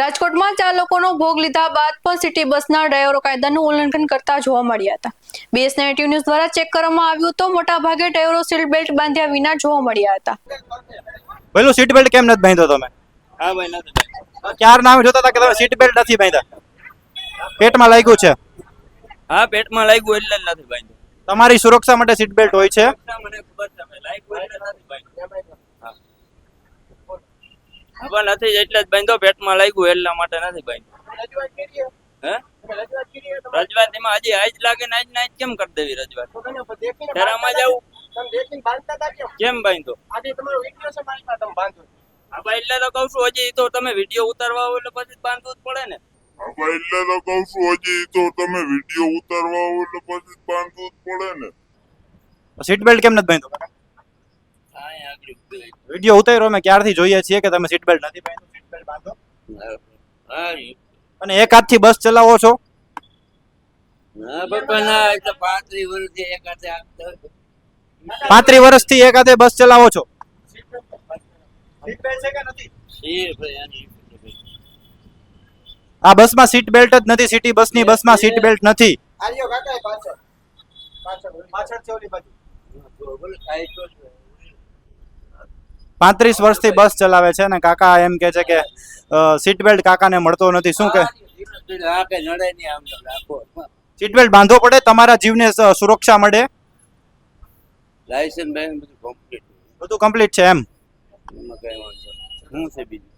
રાજકોટમાં ચાર લોકોનો ભોગ લીધા બાદ પણ સિટી બસના ડ્રાઈવરો કાયદાનું ઉલ્લંઘન કરતા જોવા મળ્યા હતા. બીએસ નેટિવ ન્યૂઝ દ્વારા ચેક કરવામાં આવ્યું તો મોટા ભાગે ડ્રાઈવરો સીટ બેલ્ટ બાંધ્યા વિના જોવા મળ્યા હતા. પેલું સીટ બેલ્ટ કેમ નથી બાંધ્યો તમે? હા ભાઈ નથી ચાર નામ જોતા હતા કે તમે સીટ બેલ્ટ નથી બાંધ્યા? પેટમાં લાગ્યું છે? હા પેટમાં લાગ્યું એટલે નથી બાંધ્યું. તમારી સુરક્ષા માટે સીટ બેલ્ટ હોય છે? મને ખબર છે ભાઈ નથી ખબર નથી જ એટલે જ બાંધ્યો પેટમાં લાગ્યું એટલા માટે નથી બાંધ્યું. હે? રજવાત એમાં હજી આજ લાગે ને આજ ને આજ કેમ કરી દેવી રજવાત? ધરામાં જવું કેમ બાંધો? હા એટલે તો કઉ છું હજી તો તમે વીડિયો ઉતારવા હોય એટલે પછી બાંધવું જ પડે ને. હા એટલે તો કઉ છું હજી તો તમે વીડિયો ઉતારવા હોય એટલે પછી બાંધવું જ પડે ને. સીટ બેલ્ટ કેમ નથી બાંધ્યો? વીડિયો ઉતાર્યો અમે ક્યારથી જોઈએ છીએ કે તમે સીટ બેલ્ટ નથી પહેર્યું? સીટ બેલ્ટ બાંધો અને એક હાથથી બસ ચલાવો છો? પાંત્રી વર્ષથી એક હાથે બસ ચલાવો છો? આ બસમાં સીટ બેલ્ટ જ નથી સિટી બસની બસમાં સીટ બેલ્ટ નથી. બોલો, કાંઈ તો છે. પાંત્રીસ વર્ષથી બસ ચલાવે છે અને કાકા એમ કે છે કે સીટ બેલ્ટ કાકાને મળતો નથી. શું કે સીટ બેલ્ટ બાંધવો પડે તમારા જીવને સુરક્ષા મળે. લાયસન્સ બધું કમ્પ્લીટ બધું કમ્પ્લીટ છે એમ. હું છે બીજું?